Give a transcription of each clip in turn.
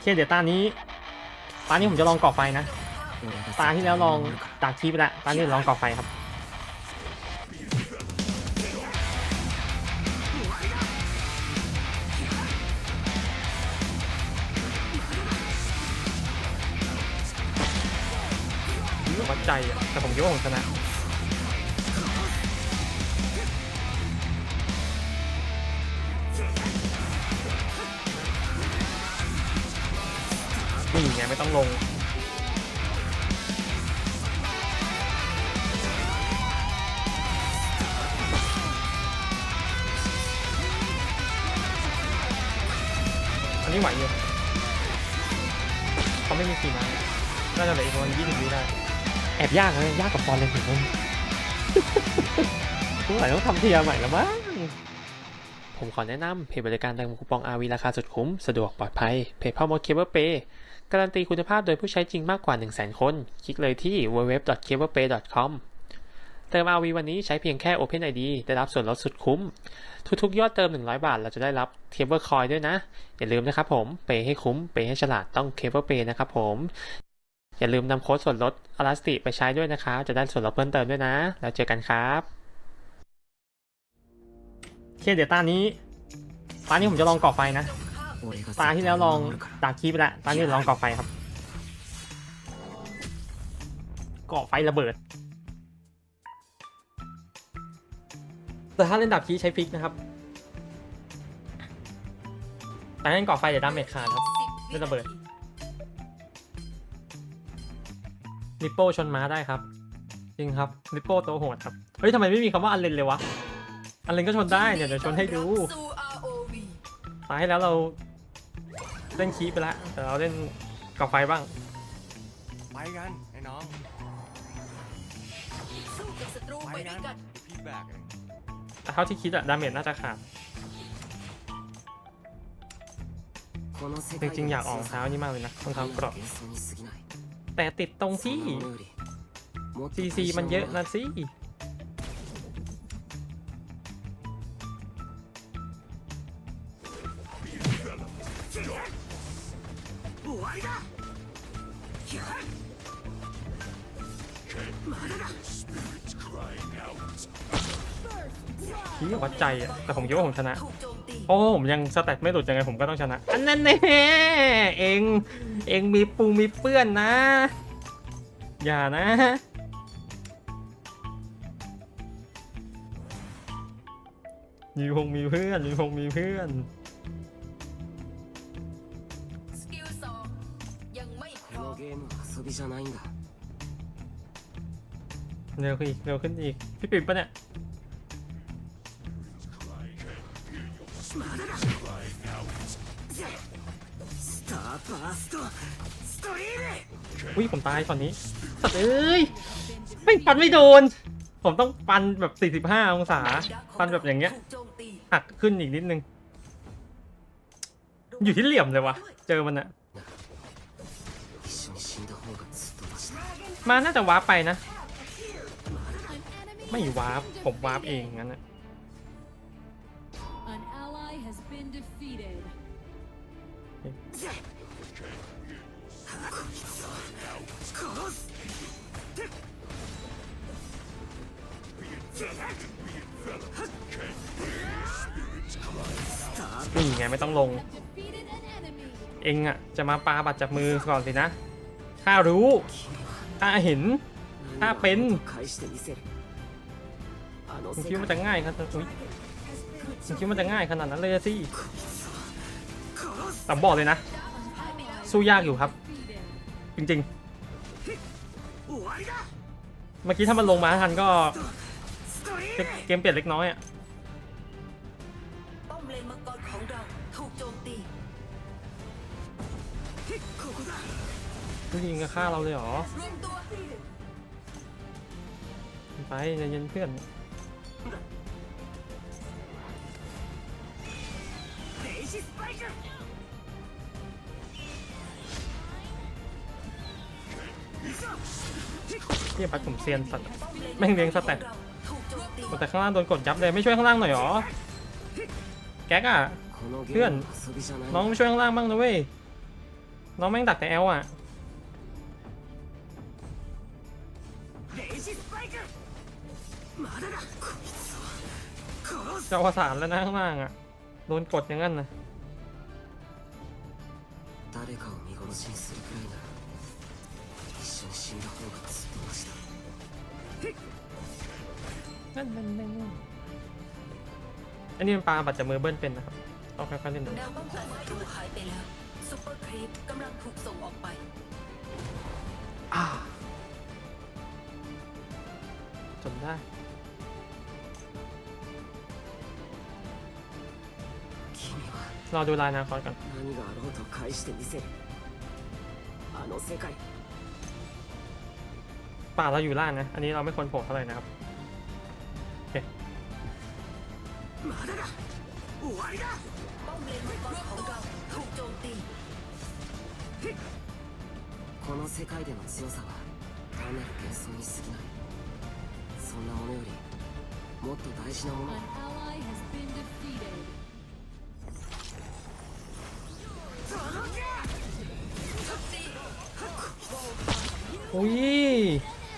เคเดี๋ยวตานี้ตานี้ผมจะลองก่อไฟนะตาที่แล้วลองดักทีไปล้วตานี้ลองก่อไฟครับวัดใจอะแต่ผมคิดว่าผมชนะ นี่ไงไม่ต้องลง อันนี้ไหวอยู่เขาไม่มีขี่ม้าน่าจะเหลืออีกประมาณยี่สิบวิได้แอบยากเลยยากกับฟอนเลยถึงผมทุกหลายต้องทำเทียร์ใหม่แล้วมั้งผมขอแนะนำเพจบริการเติมคูปอง RV ราคาสุดคุ้ม สะดวกปลอดภัยเพจพ่อมดเคเบิลเปย์ การันตีคุณภาพโดยผู้ใช้จริงมากกว่า 100,000 คน คลิกเลยที่ www.cablepay.com เติม RV วันนี้ใช้เพียงแค่ OpenID ได้รับส่วนลดสุดคุ้ม ทุกๆ ยอดเติม 100 บาท เราจะได้รับเคเบิลคอยด้วยนะ อย่าลืมนะครับผม เปย์ให้คุ้ม เปย์ให้ฉลาดต้องเคเบิลเปย์นะครับผม อย่าลืมนำโค้ดส่วนลดอลาสติไปใช้ด้วยนะครับจะได้ส่วนลดเพิ่มเติมด้วยนะ แล้วเจอกันครับโอเคเดี๋ยวตานี้ตานี้ผมจะลองก่อไฟนะ ตาที่แล้วลองดักคีไปแล้วตานี้ลองก่อไฟครับก่อไฟระเบิด แต่ถ้าเล่นดับคีใช้ฟิกนะครับ แต่ถ้าเล่นก่อไฟเดี๋ยวดาเมจขาดครับไม่ระเบิดริปโป้ชนม้าได้ครับ จริงครับริปโป้ตัวโหดครับ เฮ้ยทำไมไม่มีคำว่าอันเลนเลยวะ อันเลนก็ชนได้เนี่ยเดี๋ยวชนให้ดูสู่ ROV ตายให้แล้วเรา เล่นคีปไปแล้วแต่เราเล่นกับไฟบ้าง ไปกันไอ้น้องสู้กับศัตรูไปไปกัด้วยกันพี่แบกเองแต่เท่าที่คิดอะดาเมจน่าจะขาดจริงๆอยากออกรองเท้านี่มากเลยนะรองเท้าเกรอบแต่ติดตรงที่ CC มันเยอะนะสิที่วั จอะแต่ผมคิดว่าผมชนะ เพราะว่าผมยังสแต็กไม่หลุดยังไงผมก็ต้องชนะ อันนั้นแน่เองเองมีปูมีเปื้อนนะ อย่านะมีพงมีเพื่อนมีพงมีเพื่อนเร็วขึ้นอีกเร็วขึ้นอีกพี่ปิ่มปะเนี่ย スターバーストストリーム อุ้ยผมตายตอนนี้สัตว์เอ้ย ไม่ปันไม่โดน ผมต้องปันแบบ 45 องศา ปันแบบอย่างเงี้ย ถูกโจมตี หักขึ้นอีกนิดนึง อยู่ที่เหลี่ยมเลยวะเจอมันอะ 一緒に死んだ方がずっとマシだ มาน่าจะวาร์ปไปนะ ไม่วาร์ปผมวาร์ปเองงั้นนะ นี่ไงไม่ต้องลง เองอะจะมาปาบัตรจับมือก่อนสินะข้ารู้ข้าเห็นข้าเป็นมคิดว่าจะง่ายครับอุ๊ยมคิดว่าจะง่ายขนาดนั้นเลยสิแต่บอกเลยนะ สู้ยากอยู่ครับ จริง ๆ เมื่อกี้ถ้ามันลงมาทันก็ เกมเปลี่ยนเล็กน้อยอะ ผู้หญิงก็ฆ่าเราเลยหรอไปใจเย็นเพื่อนเทียบปัดกลุ่มเซียนสัตว์แม่งเลี้ยงสแต็กแต่ข้างล่างโดนกดยับเลยไม่ช่วยข้างล่างหน่อยหรอ แก๊กอะ เพื่อน น้องไม่ช่วยข้างล่างบ้างนะเว้ย น้องแม่งดักแต่แอลอะจะอวสานแล้วนะข้างล่างอะ โดนกดอย่างนั้นนะนั่นนั่นนั่นอันนี้เป็นปลาบัดจัมือเบิ้ลเป็นนะครับเอาค่อยๆเล่นดู แนวป้องกันศัตรูหายไปแล้วซุปเปอร์ครีปกำลังถูกส่งออกไป อ่าจนได้ 君は รอดูลายนาคอสก่อน 何があろうと返してみせるあの世界 ป่าเราอยู่ล่างนะ อันนี้เราไม่ควรโผล่เท่าไหร่นะครับ まだだ終わりだ ป้อมเลนมังกรของเร の世界での強さは単なる幻想に過ぎないそんなものよりもっと大事なもの An ally has been defeated. อุ้ย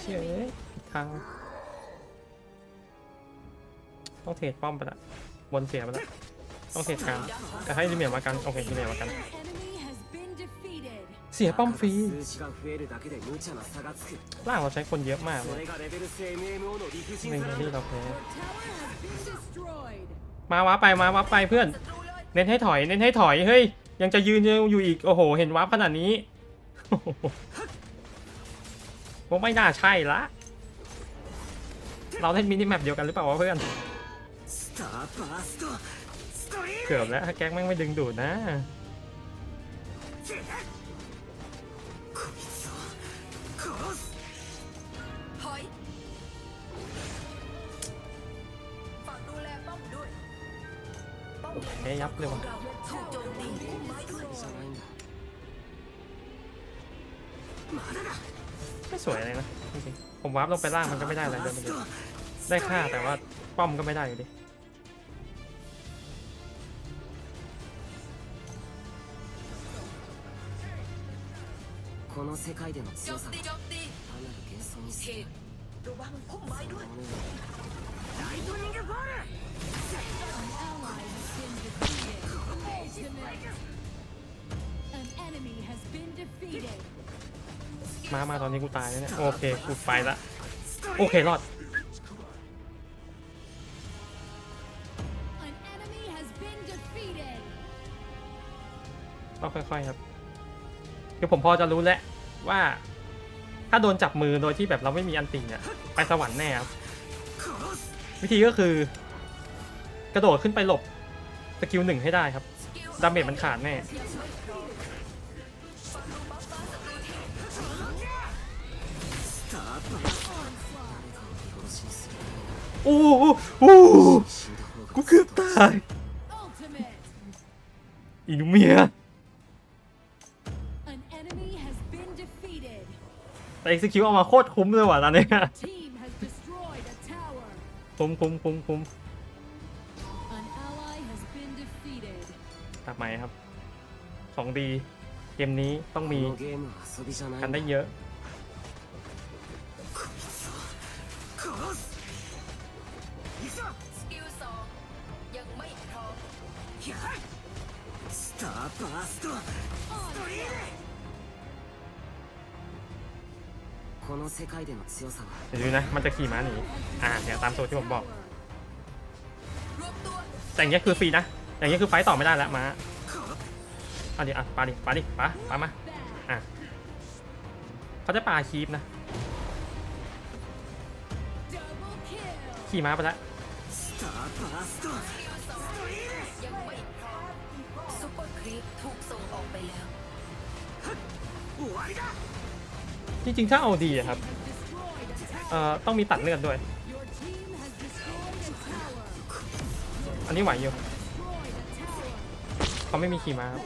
เชื่อผิดทาง ต้องเทรดป้อมไปละบนเสียไปละต้องเทรดกลางแต่ให้ลิเมียมากัน โอเคลิเมียมากัน ียป้อมฟรีล่างเราใช้คนเยอะมากเลยนึ่งที่เราแพ้มาวับไปมาวับไปเพื่อน เน้นให้ถอย เน้นให้ถอย เฮ้ย ยังจะยืนอยู่อีก โอ้โห เห็นวับขนาดนี้ผมไม่น่าใช่ละ เราเล่นมินิแมปเดียวกันหรือเปล่าวะเพื่อน เกือบแล้วแก๊กแม่งไม่ดึงดูดนะ ป้อมเลน เอ๊ะยับเลย ขอ วะ งเราถูกโจมตีไม้ด้วย じゃないんだまだだ ไม่สวยเลยนะจริงๆผมวาร์ปลงไปล่างมันก็ไม่ได้อะไรเลยเมื่อกี้ได้ค่าแต่ว่าป้อมก็ไม่ได้อยู่ดี この世界での โจ 強 ม さ ตี は โจมตี 単なる幻想に เห 過ぎない ตุระวังพุ่มไม้ด้วย ものよりライトニングボール An ally has been defeated. Ultimate. An enemy has been defeated. มา มาตอนนี้กูตายแล้วเนี่ย โอเค กูไปละ โอเค รอด An enemy has been defeated. ต้องค่อยๆครับ คือผมพอจะรู้แล้วว่า ถ้าโดนจับมือโดยที่แบบเราไม่มีอันติเนี่ย ไปสวรรค์แน่ครับ殺すวิธีก็คือ กระโดดขึ้นไปหลบสกิลหนึ่งให้ได้ครับสกิล ดาเมจมันขาดแน่โอ้โหอ้กูเกือบตายอินูเมียแต่เอ็กซ์คิวเอกมาโคตรคุ้มเลยว่ะตอนนี้คุ้มคุ้มคุ้มคุ้มกลับมาครับ ของดี เกมนี้ต้อง こ มี のゲームは遊びじゃない กัน んだ ได้เยอะ こいつを殺す行くぞ สกิลสองยังไม่พร้อม やっスターバーストストリームこの世界での強さは เดี๋ยวดูนะ มันจะขี่ม้าหนี อ่าเนี่ยตามสูตรที่ผมบอก รวมตัว แต่อย่างเงี้ยคือฟรีนะ อย่างนี้คือไฟต่อไม่ได้แล้วมาเอาดิอะปาดิปาดิปาปามาอะเขาจะปาคีบนะขี่ม้าไปแล้วจริงๆถ้าเอาดีครับเอ่อต้องมีตัดเลือดด้วย อันนี้ไหวอยู่ เขาไม่มีขี่ม้าครับ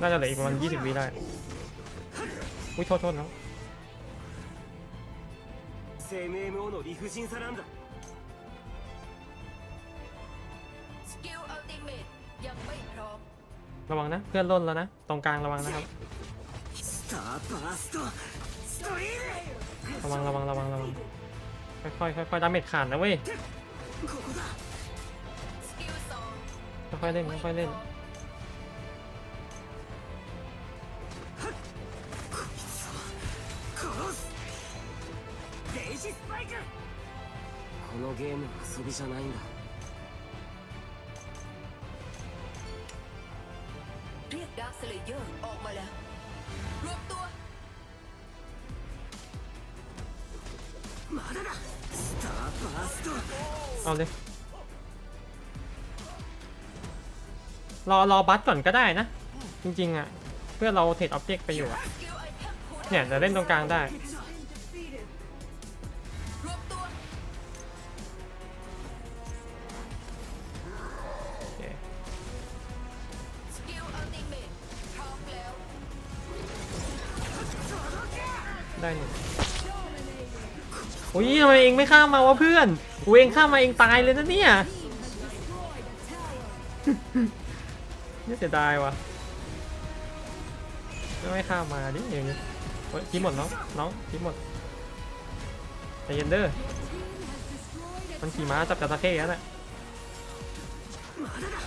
น่าจะเหลืออีกประมาณ 20 วิได้ อุ้ยโทษโทษแล้ว 生 MMO の理不尽さなんだ สกิลอัลติเมทยังไม่พร้อม ระวังนะ เพื่อนล่นแล้วนะ ตรงกลางระวังนะครับ ターバーストストリー ระวังระวังระวังระวังค่อยๆค่อยๆดาเมจขาดนะเว้ย ムここだ สกิลสอง ค่อยๆเล่นค่อยๆเล่น 殺 このゲームは遊びじゃないんだ เรียกดาร์คสเลเยอร์ออกมาแล้ว รวมตัว まだだスターバースト เอาเลยรอรอบัสก่อนก็ได้นะ จริงๆอ่ะ เพื่อเราเทรดออบเจกต์ไปอยู่อ่ะ สกิลไอเทมคูณ เนี่ยจะเล่นตรงกลางได้ ร โอ้ยทำไมเองไม่ข้ามมาวะเพื่อนกูเองข้ามมาเองตายเลยนะเนี่ยนี่เสียดายวะไม่ข้ามมาดิอย่างนี้โอ้ยคิดหมดน้องน้องคิดหมดใจเย็นเด้อมันขี่ม้าจับกระตะเข้แล้วน่ะ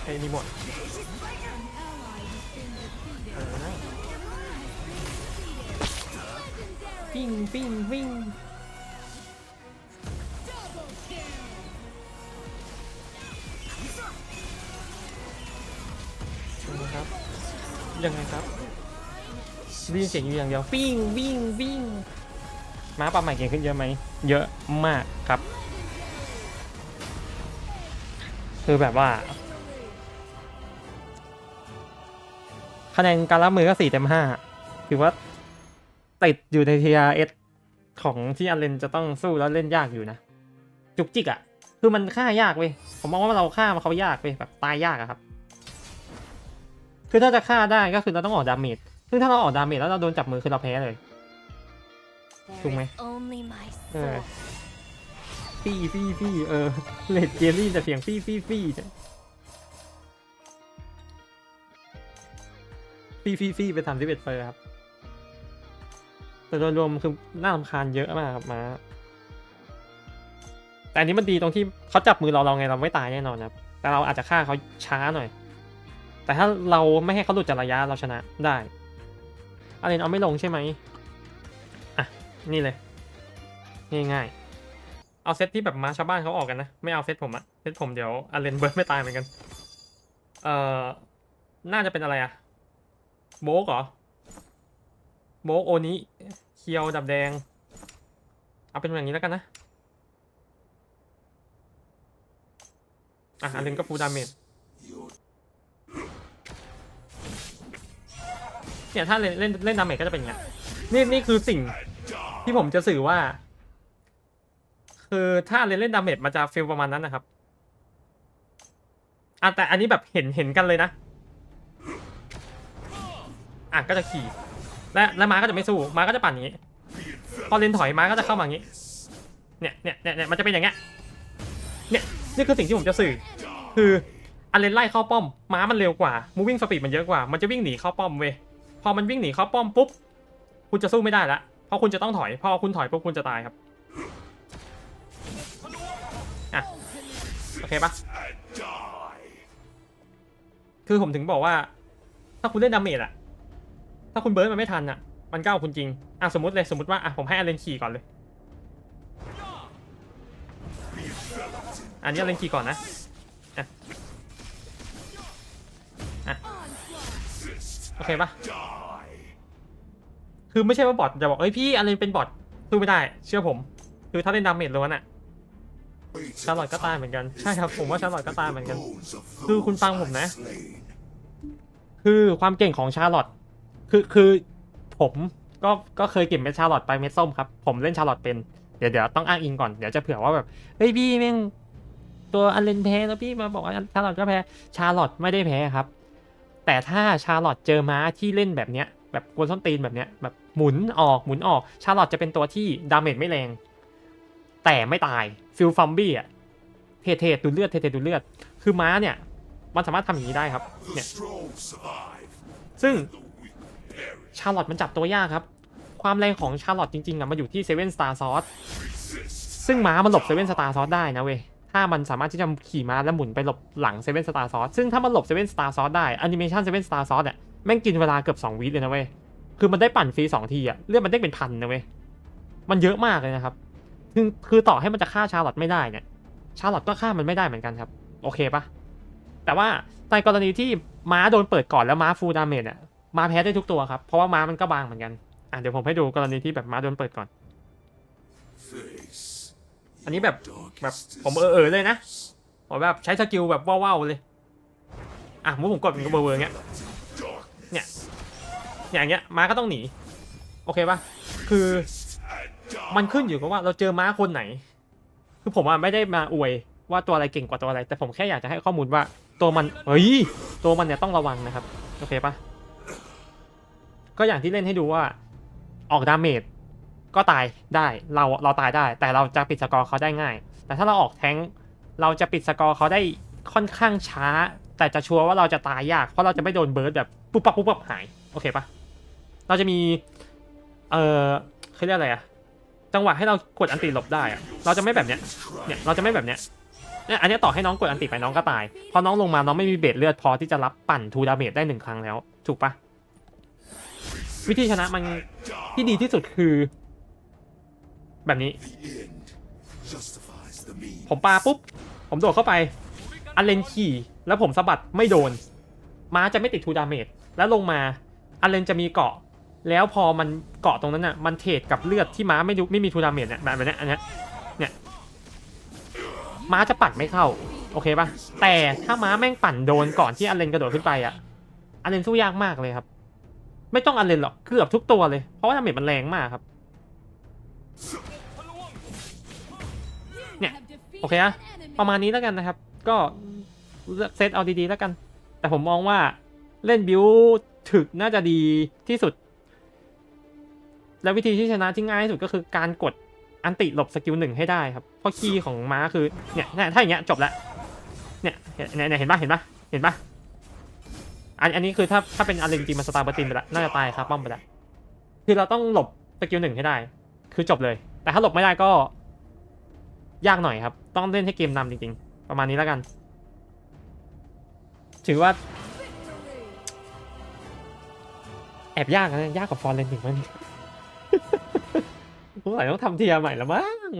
ไอ้นี่หมดเออนะปิ้งปิ้งปิ้ง ยังไงครับได้ยินเสียงอยู่อย่างเดียวปิ้งปิ้งปิ้งม้าปรับใหม่เก่งขึ้นเยอะไหมเยอะมากครับ คือแบบว่าคะแนนการรับมือก็สี่เต็มห้าถือว่าติดอยู่ใน TRS ของที่อันเลนจะต้องสู้แล้วเล่นยากอยู่นะ จุกจิกอะ่ะ คือมันฆ่ายากเว้ยผมมองว่าเราฆ่ามันเขายากเว้ยแบบตายยากอะครับ คือถ้าจะฆ่าได้ก็คือเราต้องออกดาเมจ ซึ่งถ้าเราออกดาเมจแล้วเราโดนจับมือคือเราแพ้เลย ถูกไหม only my เออฟี่ฟี่ฟี่เออเลดเจลลี่แต่เสียงฟี่ฟี่ฟี่เนี่ยฟี่ฟี่ฟี่ไปทำที่เบ็ดเปอร์ครับแต่โดยรวมคือน่ารำคาญเยอะมากครับมาแต่อันนี้มันดีตรงที่เขาจับมือเราเราไงเราไม่ตายแน่นอนครับ แต่เราอาจจะฆ่าเขาช้าหน่อย แต่ถ้าเราไม่ให้เขาหลุดจากระยะเราชนะได้อาเลนเอาไม่ลงใช่ไหมอะ นี่เลย ง่ายๆ เอาเซตที่แบบมาชาวบ้านเขาออกกันนะ ไม่เอาเซตผมอะเซตผมเดี๋ยวอาเลนเบิร์ดไม่ตายเหมือนกัน เอ่อ น่าจะเป็นอะไรอะโบกเหรอ โบกโอนี้ เคียวดับแดง เอาเป็นอย่างนี้แล้วกันนะ อะอาเลนก็ฟูดาเมจ เนี่ยถ้าเล่นเล่นเล่นดาเมจก็จะเป็นอย่างเงี้ยนี่นี่คือสิ่งที่ผมจะสื่อว่า คือถ้าเล่นเล่นดาเมจมันจะฟีลประมาณนั้นนะครับอะแต่อันนี้แบบเห็นเห็นกันเลยนะอะก็จะขี่ และและม้าก็จะไม่สู้ม้าก็จะปั่นอย่างนี้ พอเลนถอยม้าก็จะเข้ามาอย่างนี้ เนี่ยเนี่ยเนี่ยเนี่ยมันจะเป็นอย่างเงี้ยเนี่ยนี่คือสิ่งที่ผมจะสื่อ คืออันเลนไล่เข้าป้อมม้ามันเร็วกว่ามูวิ่งสปีดมันเยอะกว่า มันจะวิ่งหนีเข้าป้อมเว้ย พอมันวิ่งหนีเข้าป้อมปุ๊บ คุณจะสู้ไม่ได้ละเพราะคุณจะต้องถอย พอคุณถอยปุ๊บคุณจะตายครับอะโอเคปะคือผมถึงบอกว่า ถ้าคุณเล่นดาเมจอะถ้าคุณเบิร์ดมันไม่ทันอะมันก้าวคุณจริงอะสมมติเลยสมมติว่าอะผมให้อาเลนขี่ก่อนเลย อันนี้อเลนขี่ก่อนนะอะอะ โอเคปะคือไม่ใช่ว่าบอทจะบอกเอ้ยพี่อะไรเป็นบอทสู้ไม่ได้ เชื่อผม คือถ้าเล่นดาเมจล้วนอะชาร์ลอตก็ตายเหมือนกันใช่ครับผมว่าชาร์ลอตก็ตายเหมือนกัน คือคุณฟังผมนะ คือความเก่งของชาร์ลอตคือคือผมก็ก็เคยเก็บเม็ดชาร์ลอตไปเม็ดส้มครับผมเล่นชาร์ลอตเป็นเดี๋ยวเดี๋ยวต้องอ้างอิงก่อนเดี๋ยวจะเผื่อว่าแบบเฮ้ยพี่แม่งตัวอันเลนแพ้แล้วพี่มาบอกว่าชาร์ลอตก็แพ้ชาร์ลอตไม่ได้แพ้ครับ แต่ถ้าชาร์ลอตเจอม้าที่เล่นแบบเนี้ยแบบกวนส้นตีนแบบเนี้ยแบบหมุนออกหมุนออกชาร์ลอตจะเป็นตัวที่ดาเมจไม่แรง แต่ไม่ตายฟิลฟัมบี้อะเทเทดูเลือดเทเทดูเลือด คือม้าเนี่ย มันสามารถทำอย่างนี้ได้ครับเนี่ยซึ่งชาร์ลอตมันจับตัวยากครับ ความแรงของชาร์ลอตจริงๆอะมันอยู่ที่เซเว่นสตาร์ซอสซึ่งม้ามันหลบเซเว่นสตาร์ซอสได้นะเว้ย ถ้ามันสามารถที่จะขี่ม้าแล้วหมุนไปหลบหลังเซเว่นสตาร์ซอสซึ่งถ้ามันหลบเซเว่นสตาร์ซอสได้แอนิเมชันเซเว่นสตาร์ซอสเนี่ยแม่งกินเวลาเกือบ2วิเลยนะเว้ยคือมันได้ปั่นฟรีสองทีอะเลือดมันได้เป็นพันนะเว้ยมันเยอะมากเลยนะครับคือคือต่อให้มันจะฆ่าชาร์ลอตไม่ได้เนี่ยชาร์ลอตก็ฆ่ามันไม่ได้เหมือนกันครับ โอเคปะแต่ว่าในกรณีที่ม้าโดนเปิดก่อนแล้วม้าฟูลดาเมจเนี่ยม้าแพ้ได้ทุกตัวครับเพราะว่าม้ามันก็บางเหมือนกันอะเดี๋ยวผมให้ดูกรณีที่แบบม้าโดนเปิดก่อน อันนี้แบบแบบผมเออเออเลยนะผมแบบใช้สกิลแบบว้าวๆเลย อะมุผมกดเป็นเบอร์เบอร์อย่างเงี้ย เนี่ย อย่างเงี้ยม้าก็ต้องหนี โอเคปะคือ มันขึ้นอยู่กับว่าเราเจอม้าคนไหน คือผมอะไม่ได้มาอวยว่าตัวอะไรเก่งกว่าตัวอะไร แต่ผมแค่อยากจะให้ข้อมูลว่าตัวมัน เฮ้ย ตัวมันเนี่ยต้องระวังนะครับ โอเคปะก็อย่างที่เล่นให้ดูว่า ออกดาเมจ ก็ตายได้เราเราตายได้ แต่เราจะปิดสกอร์เขาได้ง่าย แต่ถ้าเราออกแท้งเราจะปิดสกอร์เขาได้ค่อนข้างช้า แต่จะชัวร์ว่าเราจะตายยากเพราะเราจะไม่โดนเบิร์ดแบบปุ๊บปั๊บปุ๊บปั๊บหายโอเคปะเราจะมีเออเขาเรียกอะไรอะจังหวะให้เรากดอันติหลบได้อะเราจะไม่แบบเนี้ยเนี่ยเราจะไม่แบบเนี้ยเนี่ยอันนี้ต่อให้น้องกดอันติไปน้องก็ตายพอน้องลงมาน้องไม่มีเบสเลือดพอที่จะรับปั่นทูดาเมจได้หนึ่งครั้งแล้ว ถูกปะวิธีชนะมันที่ดีที่สุดคือ แบบนี้ ผมปาปุ๊บ ผมโดดเข้าไป อันเลนขี่ แล้วผมสะบัดไม่โดน ม้าจะไม่ติดทูดาเมจ แล้วลงมา อันเลนจะมีเกาะ แล้วพอมันเกาะตรงนั้นน่ะ มันเทรดกับเลือดที่ม้าไม่ดูไม่มีทูดาเมจเนี่ยแบบเนี้ยอันเนี้ยเนี่ย ม้าจะปั่นไม่เข้า โอเคปะแต่ถ้าม้าแม่งปั่นโดนก่อนที่อันเลนกระโดดขึ้นไปอะอันเลนสู้ยากมากเลยครับ ไม่ต้องอันเลนหรอก เกือบทุกตัวเลย เพราะว่าดาเมจมันแรงมากครับ Yeah. โอเคนะประมาณนี้แล้วกันนะครับ ก็เซตเอาดีๆแล้วกัน แต่ผมมองว่าเล่นบิวถึกน่าจะดีที่สุด และวิธีที่ชนะที่ง่ายที่สุดก็คือการกดอันติหลบสกิลหนึ่งให้ได้ครับ เพราะคีย์ของม้าคือเนี่ยเนี่ยถ้าอย่างเงี้ยจบละเนี่ยเนี่ยเนี่ยเห็นปะเห็นปะเห็นปะอันอันนี้คือถ้าถ้าเป็นอันเลนจริงมันสตาร์บัตินไปละน่าจะตายครับป้อมไปละคือเราต้องหลบสกิลหนึ่งให้ได้ คือจบเลย แต่ถ้าหลบไม่ได้ก็ ยากหน่อยครับ ต้องเล่นให้เกมนำจริงๆ ประมาณนี้แล้วกัน ถือว่า แอบยากนะ ยากกว่าฟอร์เรนอีกมันสงสัยต้องทำเทียร์ใหม่แล้วมั้ง